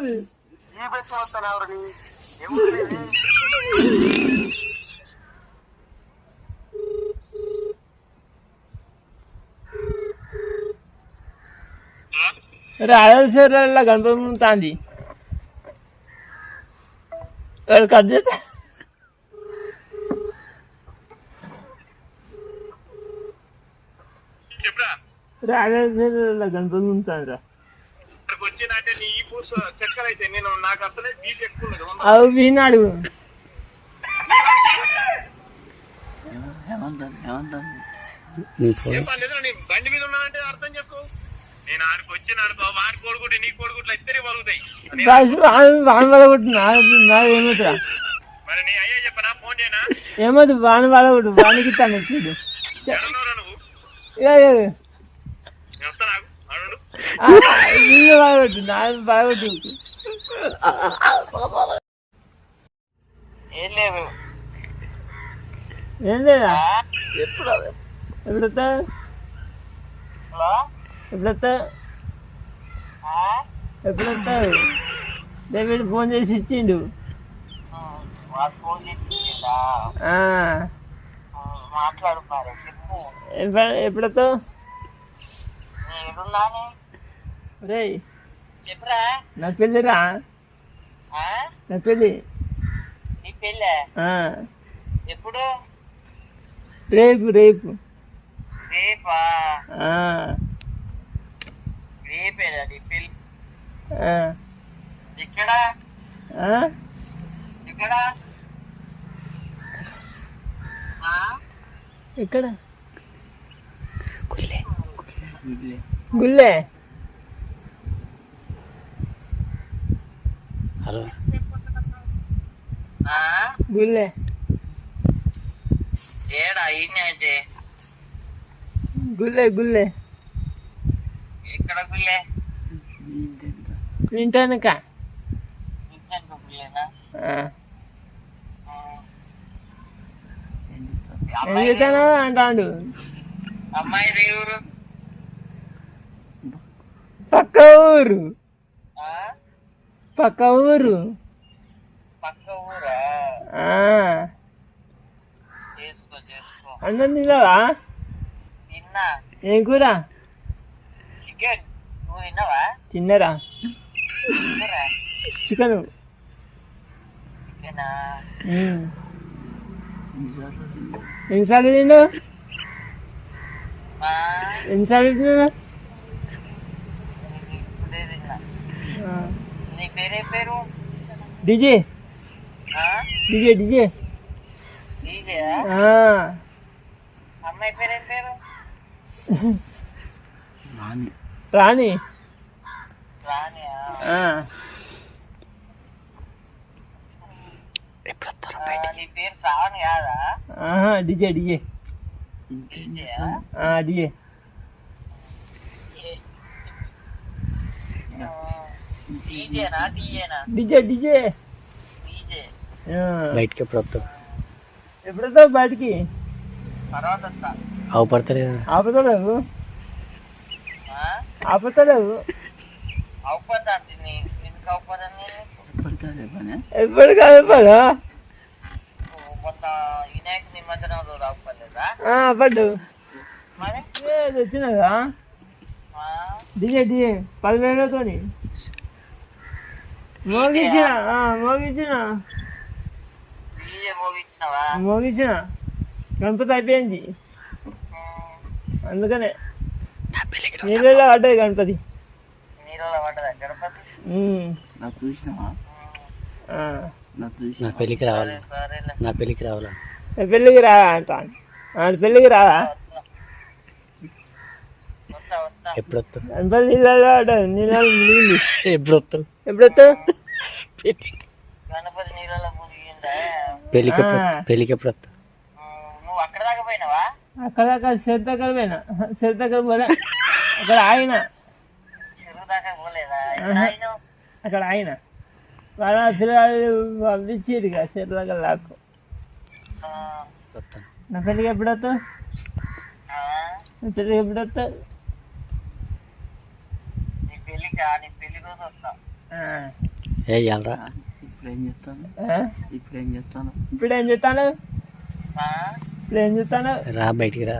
అది ఈ బెస్ట్ వస్తాను ఎవరిని ఎవరిని రాజేశ్వర గణపతి తాంది వాడు కట్ చేస్తా చెప్పురా రాజేశ్వర గణపతి తాందిరా ఇక్కడికి అవి నీ బండి మీద ఉన్నానంటే అర్థం చేసుకో. నేను ఆడికి వాడి కోడిగుడ్డు నీ కోడిగుడ్లు ఇద్దరే వాన మరి నీ అయ్యా చెప్పనా ఫోన్ చేయనా? ఏమవుతుంది వాన వల్ల కొట్టు వానికి ఇస్తాను చూడు ఎడనోరా నువ్వు ఇక, ఇక, ఇక. నేను వస్తా నాకు అడుగు ఆ, నీళ్ళు బాగొట్టు నాది బాగొట్టు ఏం లేదు ఏం లేదా ఎప్పుడు ఎప్పుడొస్తా ఎప్పుడొస్తా హలో డేవిడ్ ఫోన్ చేసి ఇచ్చిండు ఎప్పుడొస్తావు రేయ్. చెప్పురా? నా పెళ్ళిరా ఆ? నా పెళ్ళి. నీ పెళ్ళే? ఆ, ఎప్పుడు? రేపు రేపు. రేపా? ఆ, రేపేనా నీ పెళ్ళి? ఆ, ఇక్కడ ఆ? ఇక్కడ ఆ? ఎక్కడ? ఆ? గుళ్ళే ఏడా అంటే గుళ్ళే గుళ్ళే. ఎక్కడ గుళ్ళే? ఏం చెప్తాను అంటాడు. అమ్మాయి ఊరు పక్క ఊరు. పక్క ఊరా. అన్నం తిన్నావా? తిన్నా. ఏం కూర? తిన్నరా? చికెన్. ఎన్నిసార్లు తిన్నావు? ఎన్నిసార్లు తిన్నావు? నేను ఇప్పుడే తిన్నా నీ పేరే పేరు డిజే ఆ? డిజే డిజే డీజేయా ఆ, అమ్మాయి పేరేం పేరు రాణి రానియా ఆ, ఆ, నీ పేరు శ్రావణ్ కాదా ఆహా డిజే డిజే డీజేయా ఆ, డిజే డిజే డిజే బయటికి ఎప్పుడు వస్తావు ఎప్పుడొస్తావు బయటికి తర్వాత వస్తా. అవపడతలేదు ఆపుతలేవు? ఆపుతలేవు. ఎప్పుడు కాదు పడు పడ్డు. వచ్చినదా? డిజే డిజే పదివేలతోని. మోగించిన? ఆ, మోగించిన? డీజే మోగించినవా? మోగించిన. గణపతి అయిపోయింది అందుకనే. నీళ్ళలో పడ్డది గణపతి. నా పెళ్ళికి రావాలి? నా పెళ్ళికి రావాలా? పెళ్ళికి రా అంటాను ఆ, పెళ్ళికి వస్తా ఎప్పుడు వస్తావు గణపతి నీళ్ళలో పడ్డది. నీళ్ళలో ఎప్పుడు వస్తావు ఎప్పుడు వస్తావు గణపతి నీళ్ళలో మునిగిందా? పెళ్ళికి. పెళ్ళికి ఎప్పుడు నువ్వు అక్కడ దాకా పోయినావా? అక్కడ అక్కడ చెరు దగ్గర పోయినా. చెరు దగ్గర పోలే. అక్కడ ఆయన అక్కడ ఆయన వాళ్ళ పిల్లలు పంపించేది కదా చెరు దగ్గర లాక్కు. వస్తాను నా పెళ్ళికి ఎప్పుడు వస్తావు? నా పెళ్ళికి ఎప్పుడు వస్తావు? వస్తా ఆ. ఏ ఇవ్వాలరా ఇప్పుడు ఏం చేస్తాను? ఇప్పుడు ఏం చేస్తాను? ఆ? ఇప్పుడు ఏం చేస్తాను? రా బయటికి రా.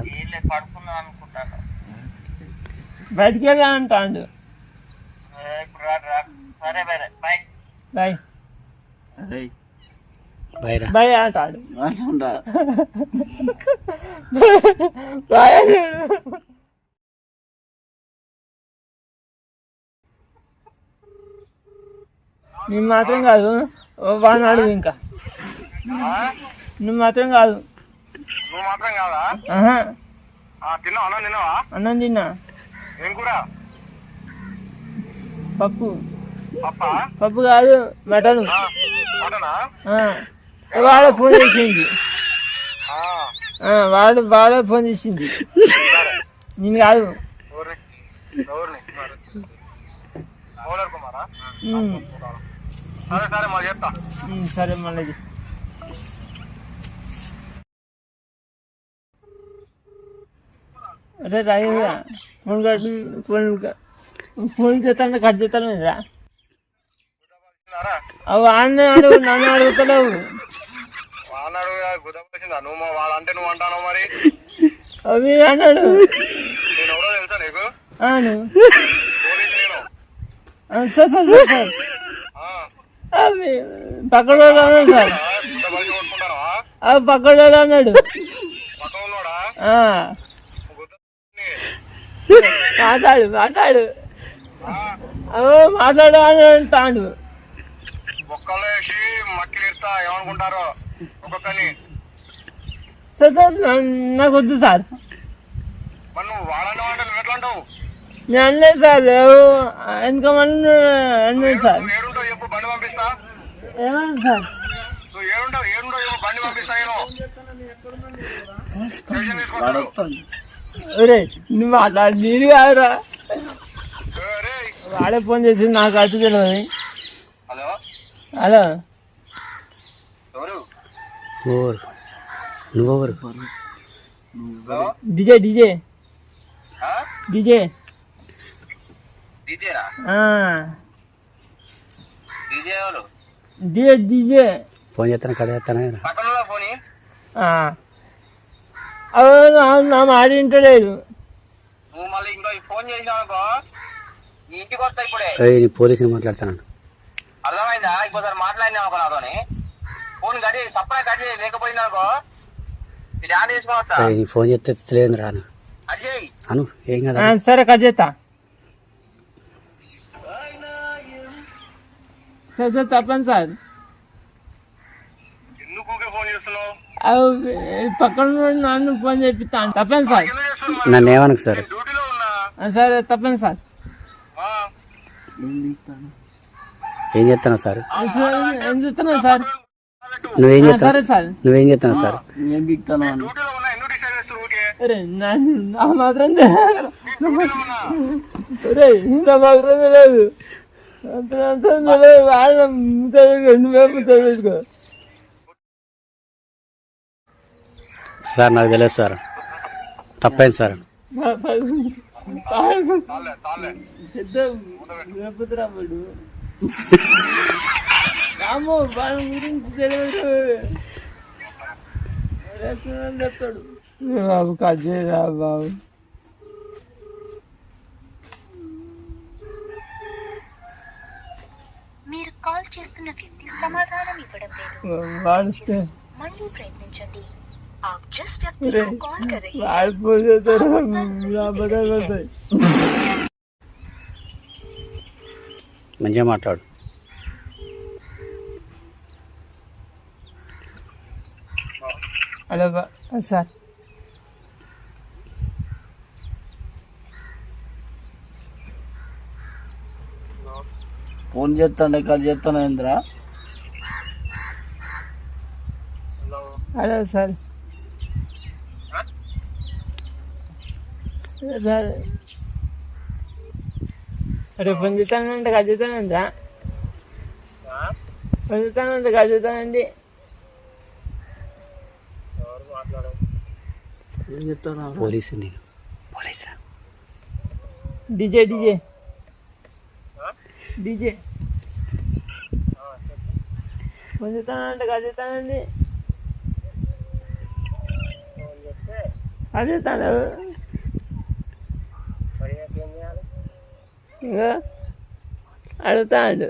పడుకుందాం అనుకుంటాను. బయటికి వెళ్ళా అంటాడు. ఇప్పుడు సరే బాయ్ బాయ్ బాయ్ అంటాడు. బాయ్ అన్నాడు. నువ్వు మాత్రం కాదు. వాడిని అడుగు ఇంకా. నువ్వు మాత్రం కాదు. నువ్వు మాత్రం కాదా? తిన్నావా? అన్నం తిన్నావా? అన్నం తిన్నా. ఏం కూర? పప్పు. పప్ప? పప్పు కాదు మటన్. మటనా? వాడే ఫోన్ చేసింది. వాడు వాడే ఫోన్ చేసింది. నేను కాదు. కుమారా? సరే మళ్ళీ అరే రాయ్యా ఫోన్ కట్ ఫోన్ ఫోన్ చేస్తాను కట్ చేస్తాను రా అవి అన్న అడుగు నన్ను అడుగుతలేవు. వాడు గుదపేసిందా నువ్వు మా- వాళ్ళంటే నువ్వు అంటాను మరి. అవి అన్నాడు. నేను ఎవరో తెలుసా నీకు? అవును పోలీసు నేను. ఆ, సార్ సార్ సార్. వాళ్ళు అన్నాడు సార్. పక్కన వాళ్ళు అన్నాడు. మాట్లాడు మాట్లాడు. అవో మాట్లాడు అని అంటాడు. బొక్కలో వేసి ఏమనుకుంటారో? ఒక్కొక్కని సార్ సార్ నాకు వద్దు సార్. వాడని అంటే నువ్వు ఎట్లా నేను అనలేదు సార్ ఎందుకమని అన్నాడు సార్? నువ్వు ఏడుంటావు చెప్పు బండి పంపిస్తా. ఏమన్నా సార్? నువ్వు ఏడుంటావు ఏడుంటావు చెప్పు బండి పంపిస్తా నేను. స్టేషన్ తీసుకుంటాడు ఒరే నువ్వు మాట్లాడు నేను కాదురా. రే. వాడే ఫోన్ చేసి నాకు అర్థం తెలియదు. హలో? హలో? ఎవరు? నువ్వెవరు? DJ DJ. DJ. DJ phone చేస్తాను కడ చేస్తాను నా- మాట పోలీసుని మాట్లాడుతున్నాను అర్థమైందా? ఇంకోసారి మాట్లాడినావు అనుకో నాతోని. ఫోన్ కడి సప్లై అనుకో ఏయ్, నీ ఫోన్ చేస్తే తెలియదు రాను అది చేయి. అను ఏం కదా సరే కట్ చేస్తా సార్ సార్ తప్పని సార్ ఎందుకు ఊరికే ఫోన్ చేస్తున్నావు అవి పక్కన నన్ను ఫోన్ చేపిస్తాను తప్పని సార్ నన్ను ఏమనకు సార్ సరే తప్పని సార్ ఏం చేస్తున్నావు సార్ ఏం చెప్తున్నావు సార్ నువ్వేం సరే సార్ నువ్వేం చేస్తున్నావు సార్ డ్యూటీలో ఉన్నా ఎందుకు డిసైడ్ చేస్తున్నావు ఊరికే అరే నన్ను నా మాత్రం మాత్రం తెలియదు సార్ నాకు తెలియదు సార్. తప్పైంది సార్? రాము వాళ్ళ గురించి తెలియదు చెప్తాడు బాబు కట్ చేయరా బాబు మీరు కాల్ చేస్తున్న వ్యక్తి సమాధానం ఇవ్వడం లేదు వాడిస్తే మళ్ళీ ప్రయత్నించండి आप जिस व्यक्ति अरे, को कॉल कर रहे हैं వాడిపోతే రాబోతాయి మంచిగా మాట్లాడు హలో బా సార్ ఫోన్ చేస్తాను ఇక్కడ చేస్తాను ఏంద్రా? Hello sir. సార్. రేపు పని చేస్తానంటే కలుగుతానంటరా పని చేస్తానంటే కలుగుతానండి ఏం చెప్తాను పోలీసు పోలీసా డీజే డీజే. డీజే. ఫోన్ చేస్తానంటే కాదు చేస్తానండి అది చేస్తాను ఇంకా అడుగుతాడు.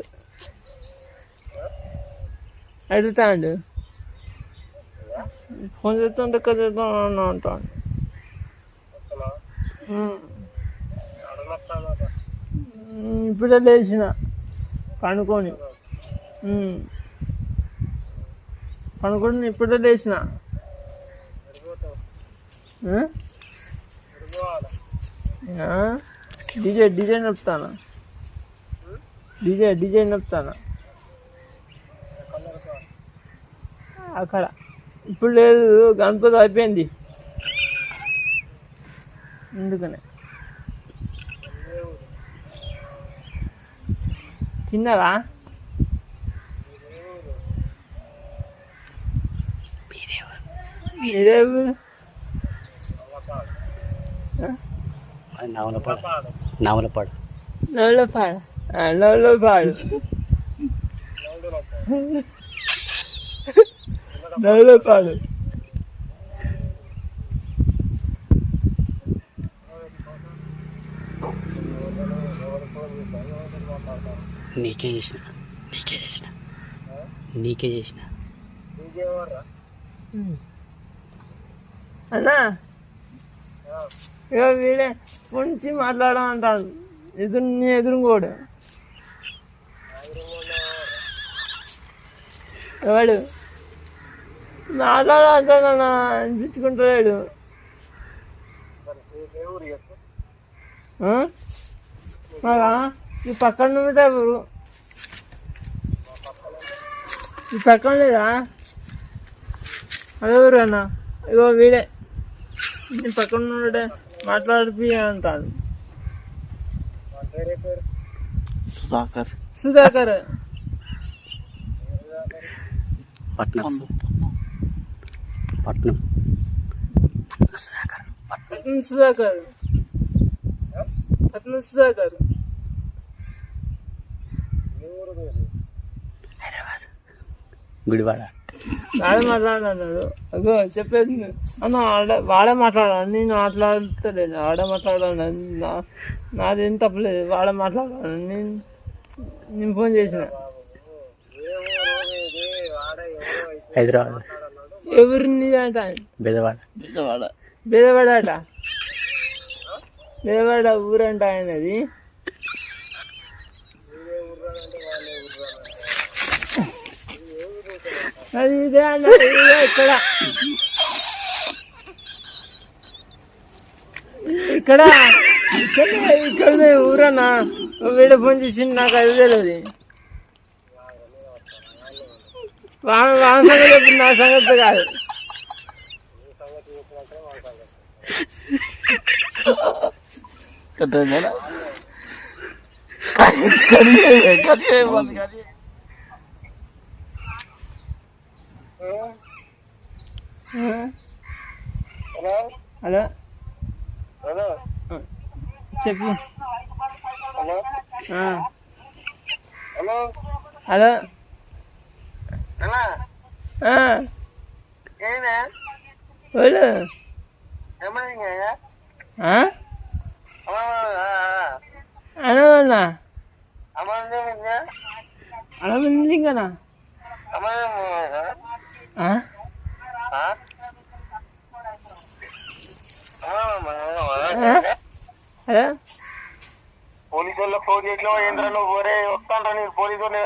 అడుగుతాడు. ఫోన్ చేస్తుంటే కదా చేస్తాను అంటాడు ఉమ్. ఉమ్, ఇప్పుడే లేచిన పనుకొని పనుకొని ఇప్పుడే లేచిన. DJ design DJ DJ design DJ DJ అక్కడ. ఇప్పుడు లేదు గణపతి అయిపోయింది. అందుకనే. తిన్నారా మీదే ఊరు? నావలపాడు నావలపాడు నల్లపాడు ఆ, నీకే చేసిన? నీకే చేసిన? నీకే చేసిన? అన్నా. ఇక వీడే పొంచి మాట్లాడమంటాడు ఎదురు నీ ఎదురుకోడు ఎవడు? మాట్లాడాలంటాడన్నా అనిపించుకుంటలేడు. మరా? ఈ పక్కన ఎవరు ఈ పక్కన లేదా? అదెవరు అన్న. ఇగో వీడే. నీ పక్కన ఉన్నాడే మాట్లాడిపి అంటాడు సుధాకర్. సుధాకర్. పట్నం. పట్నం. సుధాకర్ పట్నం సుధాకర్. పట్నం సుధాకర్. హైదరాబాద్. గుడివాడ. వాడే మాట్లాడన్నాడు అగో చెప్పేది అన్న వాడే వాడే మాట్లాడాను నేను మాట్లాడతలేదు. వాడే మాట్లాడాను నా నాదేం తప్పలేదు. వాడే మాట్లాడాను నేను నేను ఫోన్ చేసిన. హైదరాబాద్. ఎవరిని అంట? బెదవాడ. విజయవాడ బేదవాడట బేదవాడ ఊరంట ఆయనది. అది ఇదే అన్న ఇదే ఇక్కడ. ఇక్కడ ఇక్కడ ఇక్కడనే ఊరన్నా. వీడ ఫోన్ చేసింది నాకు అది తెలియదు వాళ్ళ వాళ్ళ సంగతి చెప్పింది నా సంగతి కాదు. కట్టేదా హలో హలో చెప్పు. హలో హలో హలో అనవన్నా అమ్మ అనమంది ఇంకనా అమ్మ ఆ? ఆ? హలో పోలీసు వాళ్ళకి ఫోన్ చేసినావు ఏంద్రా నువ్వు ఒరే వస్తాండ్రా నేను పోలీసు వాళ్ళు